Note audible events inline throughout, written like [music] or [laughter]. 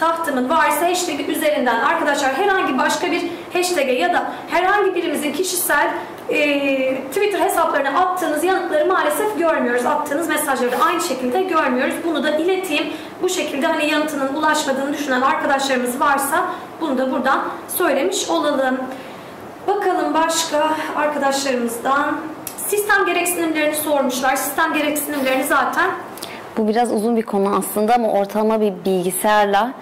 tahtımın varsa hashtag üzerinden arkadaşlar herhangi başka bir hashtag'e ya da herhangi birimizin kişisel e, Twitter hesaplarına attığınız yanıtları maalesef görmüyoruz. Attığınız mesajları aynı şekilde görmüyoruz. Bunu da ileteyim. Bu şekilde hani yanıtının ulaşmadığını düşünen arkadaşlarımız varsa bunu da buradan söylemiş olalım. Bakalım başka arkadaşlarımızdan sistem gereksinimlerini sormuşlar. Sistem gereksinimlerini zaten Bu biraz uzun bir konu aslında ama ortalama bir bilgisayarla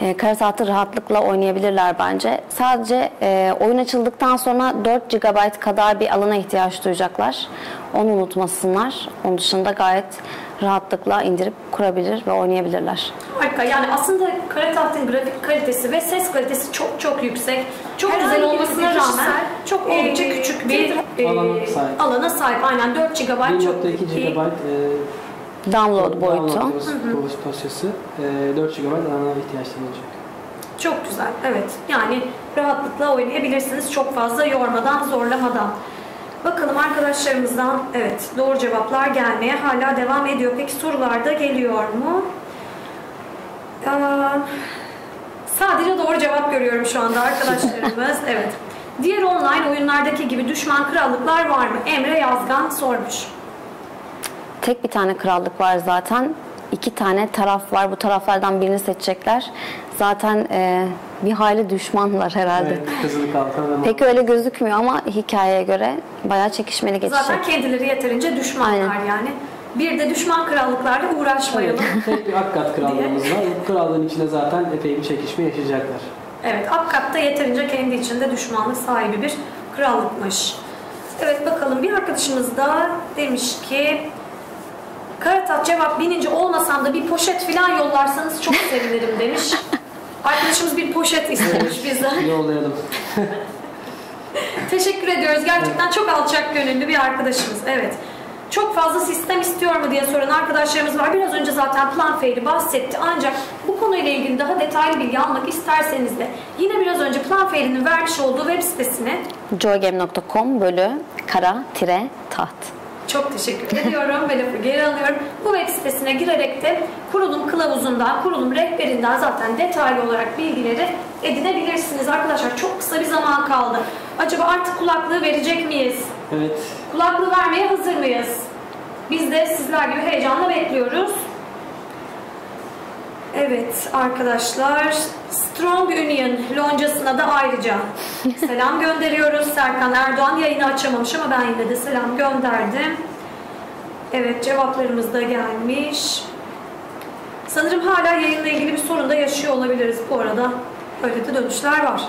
e, kara saati rahatlıkla oynayabilirler bence. Sadece e, oyun açıldıktan sonra 4 GB kadar bir alana ihtiyaç duyacaklar. Onu unutmasınlar. Onun dışında gayet rahatlıkla indirip kurabilir ve oynayabilirler. Harika. Yani aslında kare tahtın grafik kalitesi ve ses kalitesi çok çok yüksek. Çok Herhangi güzel olmasına rağmen çok oldukça e, küçük bir e, alana sahip. alana sahip. Aynen 4 GB çok 1.2 iyi. GB e, Download boyutu. download dosy- dosyası, e, 4 GB alana ihtiyaçları olacak. Çok güzel. Evet. Yani rahatlıkla oynayabilirsiniz. Çok fazla yormadan, zorlamadan. Bakalım arkadaşlarımızdan evet doğru cevaplar gelmeye hala devam ediyor. Peki sorular da geliyor mu? Ee, sadece doğru cevap görüyorum şu anda arkadaşlarımız. [laughs] evet. Diğer online oyunlardaki gibi düşman krallıklar var mı? Emre Yazgan sormuş. Tek bir tane krallık var zaten. İki tane taraf var. Bu taraflardan birini seçecekler. Zaten e, bir hayli düşmanlar herhalde. Evet, Kalkan Pek öyle gözükmüyor ama hikayeye göre bayağı çekişmeli geçecek. Zaten kendileri yeterince düşmanlar Aynen. yani. Bir de düşman krallıklarla uğraşmayalım. Tek bir Akkat krallığımız var. Bu krallığın içinde zaten epey bir çekişme yaşayacaklar. Evet, Akkad da yeterince kendi içinde düşmanlık sahibi bir krallıkmış. Evet bakalım bir arkadaşımız da demiş ki Karatat cevap bininci olmasam da bir poşet falan yollarsanız çok [laughs] sevinirim demiş. Arkadaşımız bir poşet istemiş bizden. Yollayalım. [laughs] Teşekkür ediyoruz. Gerçekten çok alçak gönüllü bir arkadaşımız. Evet. Çok fazla sistem istiyor mu diye soran arkadaşlarımız var. Biraz önce zaten Plan Fair'i bahsetti. Ancak bu konuyla ilgili daha detaylı bilgi almak isterseniz de yine biraz önce Plan Fair'in vermiş olduğu web sitesine joygame.com bölü kara tire taht. Çok teşekkür ediyorum ve lafı geri alıyorum. Bu web sitesine girerek de kurulum kılavuzundan, kurulum rehberinden zaten detaylı olarak bilgileri edinebilirsiniz. Arkadaşlar çok kısa bir zaman kaldı. Acaba artık kulaklığı verecek miyiz? Evet. Kulaklığı vermeye hazır mıyız? Biz de sizler gibi heyecanla bekliyoruz. Evet arkadaşlar Strong Union loncasına da ayrıca selam [laughs] gönderiyoruz. Serkan Erdoğan yayını açamamış ama ben yine de selam gönderdim. Evet cevaplarımız da gelmiş. Sanırım hala yayınla ilgili bir sorun da yaşıyor olabiliriz bu arada. Öyle de dönüşler var.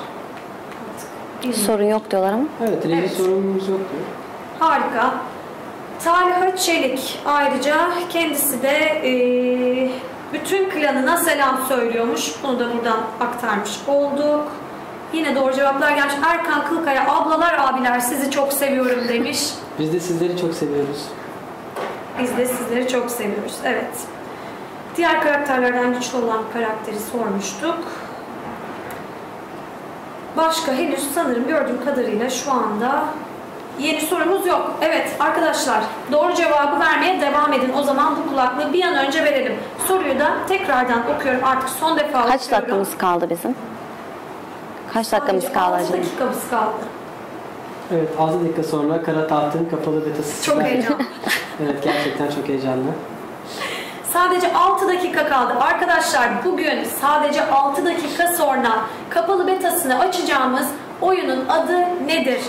Bilmiyorum. Sorun yok diyorlar ama. Evet, reji Evet. sorunumuz yok diyor. Harika. Talha Çelik ayrıca kendisi de eee, bütün klanına selam söylüyormuş. Bunu da buradan aktarmış olduk. Yine doğru cevaplar gelmiş. Erkan Kılkaya ablalar abiler sizi çok seviyorum demiş. [laughs] Biz de sizleri çok seviyoruz. Biz de sizleri çok seviyoruz. Evet. Diğer karakterlerden güçlü olan karakteri sormuştuk. Başka henüz sanırım gördüğüm kadarıyla şu anda yeni sorumuz yok. Evet arkadaşlar doğru cevabı vermeye devam edin. O zaman bu kulaklığı bir an önce verelim. Soruyu da tekrardan okuyorum. Artık son defa Kaç okuyorum. dakikamız kaldı bizim? Kaç dakikamız Sadece kaldı altı acaba? dakikamız kaldı. Evet, 6 dakika sonra Kara Taht'ın kapalı betası. Çok heyecanlı. [laughs] Evet, gerçekten çok heyecanlı. Sadece 6 dakika kaldı. Arkadaşlar bugün sadece 6 dakika sonra kapalı betasını açacağımız oyunun adı nedir?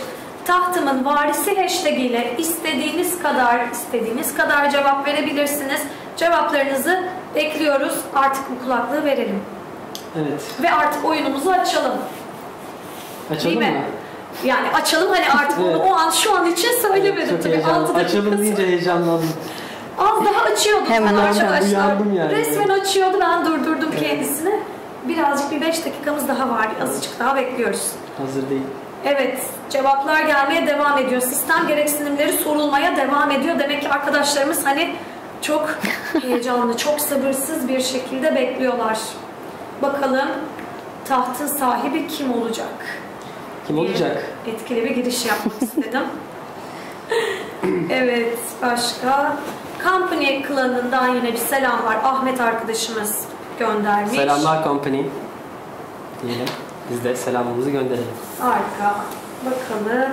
Tahtımın varisi hashtag ile istediğiniz kadar istediğiniz kadar cevap verebilirsiniz. Cevaplarınızı bekliyoruz. Artık bu kulaklığı verelim. Evet, Ve artık oyunumuzu açalım. açalım Değil mı? mi? Yani açalım hani artık Evet. onu o an şu an için söylemedim Çok tabii. heyecanlı. 6 dakika Açalım deyince heyecanlandım. Az daha açıyordum Hemen arkadaşlar. yani. Resmen açıyordu ben durdurdum kendisini. Birazcık bir 5 dakikamız daha var. Azıcık daha bekliyoruz. Hazır değil. Evet cevaplar gelmeye devam ediyor. Sistem gereksinimleri sorulmaya devam ediyor. Demek ki arkadaşlarımız hani çok [laughs] heyecanlı, çok sabırsız bir şekilde bekliyorlar. Bakalım tahtın sahibi kim olacak? Kim olacak? Etkili bir giriş yapmak istedim. [laughs] evet, başka? Company klanından yine bir selam var. Ahmet arkadaşımız göndermiş. Selamlar company diyelim. Biz de selamımızı gönderelim. Harika. Bakalım.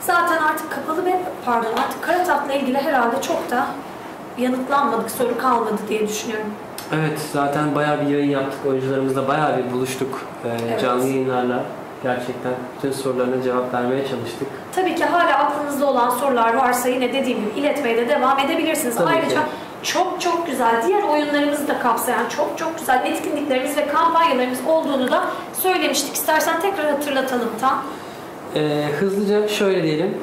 Zaten artık kapalı ve pardon artık kara tahtla ilgili herhalde çok da yanıtlanmadık, soru kalmadı diye düşünüyorum. Evet zaten bayağı bir yayın yaptık. Oyuncularımızla bayağı bir buluştuk. Ee, Evet. Canlı yayınlarla gerçekten bütün sorularına cevap vermeye çalıştık. Tabii ki hala aklınızda olan sorular varsa yine dediğim gibi iletmeye de devam edebilirsiniz. Tabii Ayrıca ki. Çok çok güzel diğer oyunlarımızı da kapsayan çok çok güzel etkinliklerimiz ve kampanyalarımız olduğunu da söylemiştik. İstersen tekrar hatırlatalım tam. Ee, hızlıca şöyle diyelim.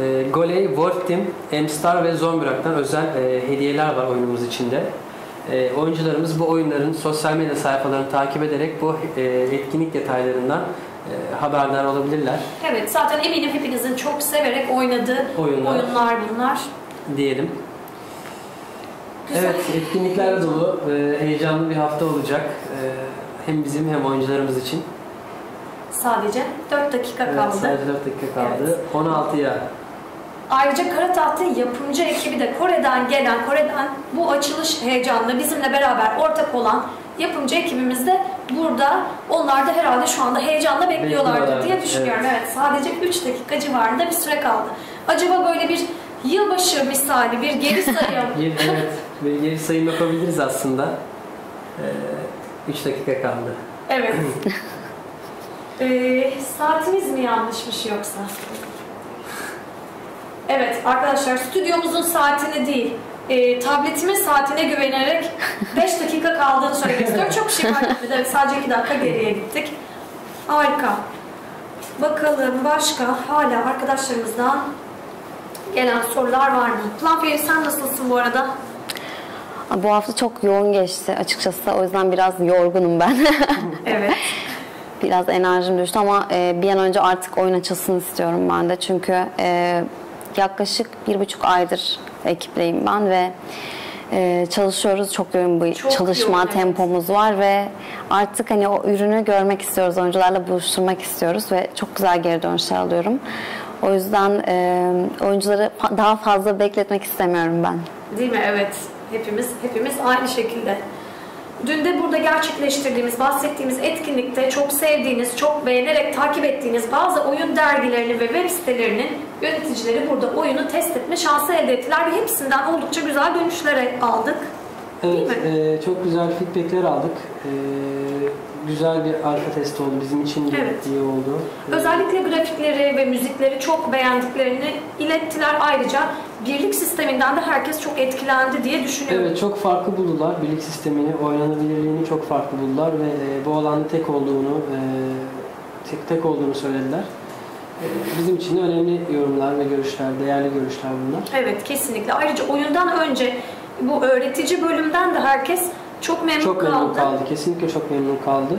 Ee, Goley, Wolf Team, M-Star ve Zombrak'tan özel e, hediyeler var oyunumuz içinde. E, oyuncularımız bu oyunların sosyal medya sayfalarını takip ederek bu e, etkinlik detaylarından e, haberdar olabilirler Evet zaten eminim hepinizin çok severek oynadığı Oyunlar. oyunlar bunlar. diyelim. Güzel. Evet, etkinliklerle dolu, e, heyecanlı bir hafta olacak. E, hem bizim hem oyuncularımız için. Sadece 4 dakika Evet, kaldı. sadece 4 dakika kaldı. 16'ya Ayrıca Kara Tahta yapımcı ekibi de Kore'den gelen, Kore'den bu açılış heyecanla bizimle beraber ortak olan yapımcı ekibimiz de burada. Onlar da herhalde şu anda heyecanla bekliyorlardır Bekliyorlardır, diye düşünüyorum. Evet. sadece 3 dakika civarında bir süre kaldı. Acaba böyle bir yılbaşı misali, bir geri [laughs] sayım. Evet, bir geri sayım yapabiliriz aslında. 3 dakika kaldı. evet. Ee, saatimiz mi yanlışmış yoksa? Evet arkadaşlar stüdyomuzun saatini değil e, tabletimin saatine güvenerek 5 dakika kaldığını söylemek istiyorum. Çok şey etmedi. Evet, sadece 2 dakika geriye gittik. Harika. Bakalım başka hala arkadaşlarımızdan gelen sorular var mı? Plan Feri sen nasılsın bu arada? Bu hafta çok yoğun geçti açıkçası. O yüzden biraz yorgunum ben. [laughs] Evet. biraz enerjim düştü ama e, bir an önce artık oyun açılsın istiyorum ben de. Çünkü e, yaklaşık bir buçuk aydır ekipleyim ben ve e, çalışıyoruz. Çok yoğun bir Çok çalışma yoğun, evet. tempomuz var ve artık hani o ürünü görmek istiyoruz. Oyuncularla buluşturmak istiyoruz ve çok güzel geri dönüşler alıyorum. O yüzden e, oyuncuları daha fazla bekletmek istemiyorum ben. Değil mi? Evet. Hepimiz hepimiz aynı şekilde. Dün de burada gerçekleştirdiğimiz, bahsettiğimiz etkinlikte çok sevdiğiniz, çok beğenerek takip ettiğiniz bazı oyun dergilerinin ve web sitelerinin yöneticileri burada oyunu test etme şansı elde ettiler ve hepsinden oldukça güzel dönüşler aldık. Değil Evet, mi? e, çok güzel feedbackler aldık. E, güzel bir alfa test oldu. Bizim için de Evet. iyi oldu. Özellikle grafikleri ve müzikleri çok beğendiklerini ilettiler. Ayrıca birlik sisteminden de herkes çok etkilendi diye düşünüyorum. Evet, çok farklı buldular. Birlik sistemini, oynanabilirliğini çok farklı buldular ve e, bu alanda tek olduğunu, e, tek tek olduğunu söylediler. E, bizim için de önemli yorumlar ve görüşler, değerli görüşler bunlar. Evet kesinlikle. Ayrıca oyundan önce bu öğretici bölümden de herkes çok memnun Çok kaldı. memnun kaldı. Kesinlikle çok memnun kaldı.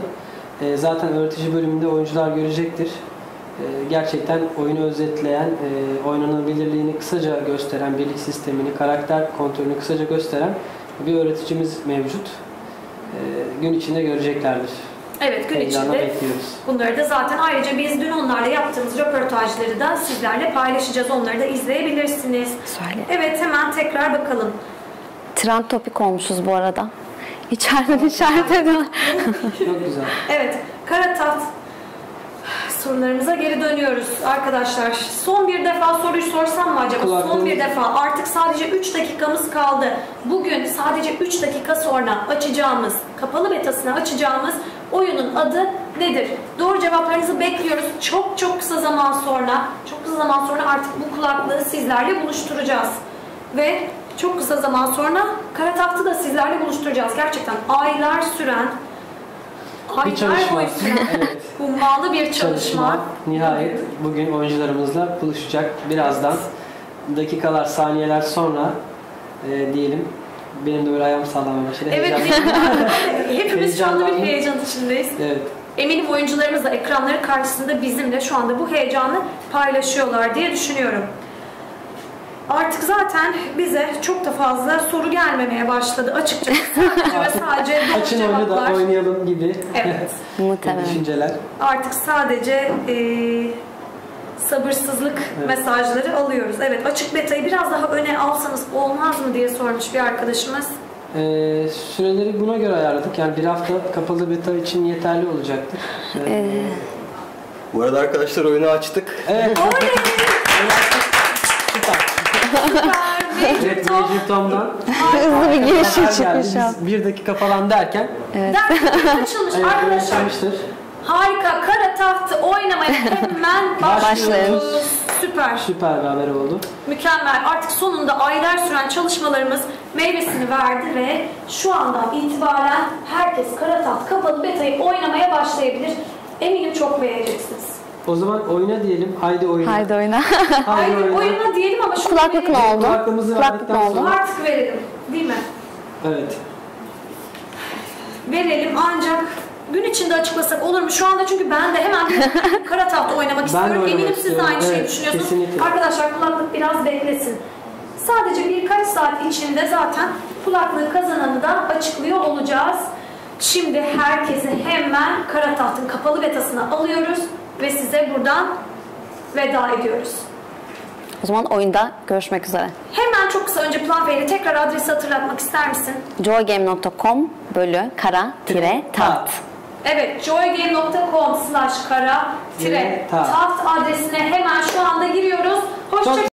E, zaten öğretici bölümünde oyuncular görecektir. E, gerçekten oyunu özetleyen, e, oynanabilirliğini kısaca gösteren, birlik sistemini, karakter kontrolünü kısaca gösteren bir öğreticimiz mevcut. E, gün içinde göreceklerdir. Evet gün Heyecanla içinde. bekliyoruz. Bunları da zaten ayrıca biz dün onlarla yaptığımız röportajları da sizlerle paylaşacağız. Onları da izleyebilirsiniz. Söyle. Evet hemen tekrar bakalım. Trend topik olmuşuz bu arada. İçeriden işaret ediyorlar. Çok güzel. Evet kara taht sorularımıza geri dönüyoruz arkadaşlar. Son bir defa soruyu sorsam mı acaba? Son Kulaklığım- bir defa. Artık sadece 3 dakikamız kaldı. Bugün sadece 3 dakika sonra açacağımız, kapalı betasını açacağımız oyunun adı nedir? Doğru cevaplarınızı bekliyoruz. Çok çok kısa zaman sonra, çok kısa zaman sonra artık bu kulaklığı sizlerle buluşturacağız. Ve çok kısa zaman sonra kara tahtı da sizlerle buluşturacağız. Gerçekten aylar süren, aylar çalışma. boyu süren [laughs] Evet. hummalı bir çalışma. Çalışma nihayet bugün oyuncularımızla buluşacak. Birazdan dakikalar, saniyeler sonra e, diyelim. Benim de böyle ayağım sallamaya başladı. Evet, [laughs] hepimiz şu anda bir heyecan içindeyiz. evet. Eminim oyuncularımız da ekranları karşısında bizimle şu anda bu heyecanı paylaşıyorlar diye düşünüyorum. Artık zaten bize çok da fazla soru gelmemeye başladı açıkçası. Sadece ve sadece doğru Açın oyunu da oynayalım gibi Evet. [laughs] Muhtemelen. düşünceler. Artık sadece eee, sabırsızlık Evet. mesajları alıyoruz. Evet açık betayı biraz daha öne alsanız olmaz mı diye sormuş bir arkadaşımız. Ee, süreleri buna göre ayarladık. Yani bir hafta kapalı beta için yeterli olacaktır. Ee, Bu arada arkadaşlar oyunu açtık. evet. Evet. Major Tom'dan Hızlı bir çıkmış ya. Biz bir dakika falan derken Dersimiz [laughs] açılmış evet, arkadaşlar. Harika. Kara tahtı oynamaya hemen [laughs] başlıyoruz. Süper. Süper bir haber oldu. Mükemmel. Artık sonunda aylar süren çalışmalarımız meyvesini verdi ve şu andan itibaren herkes kara taht kapalı betayı oynamaya başlayabilir. Eminim çok beğeneceksiniz. O zaman oyna diyelim. Haydi oyna. Haydi oyna. Haydi oyna. oyuna diyelim ama şu Kulaklık ne oldu? Kulaklığımızı Kulaklık verdikten ne oldu? sonra- Artık verelim. Değil mi? Evet. Verelim ancak gün içinde açıklasak olur mu? Şu anda çünkü ben de hemen [laughs] kara tahta oynamak istiyorum. Eminim siz de istiyorum. aynı şeyi Evet, düşünüyorsunuz. kesinlikle. Arkadaşlar kulaklık biraz beklesin. Sadece birkaç saat içinde zaten kulaklığı kazananı da açıklıyor olacağız. Şimdi herkesi hemen kara tahtın kapalı betasına alıyoruz ve size buradan veda ediyoruz. O zaman oyunda görüşmek üzere. Hemen çok kısa önce Plan Bey'le tekrar adresi hatırlatmak ister misin? joygame.com bölü kara tire tat. Evet, joygame.com slash kara tire Taht. taht adresine hemen şu anda giriyoruz. Hoşça Çok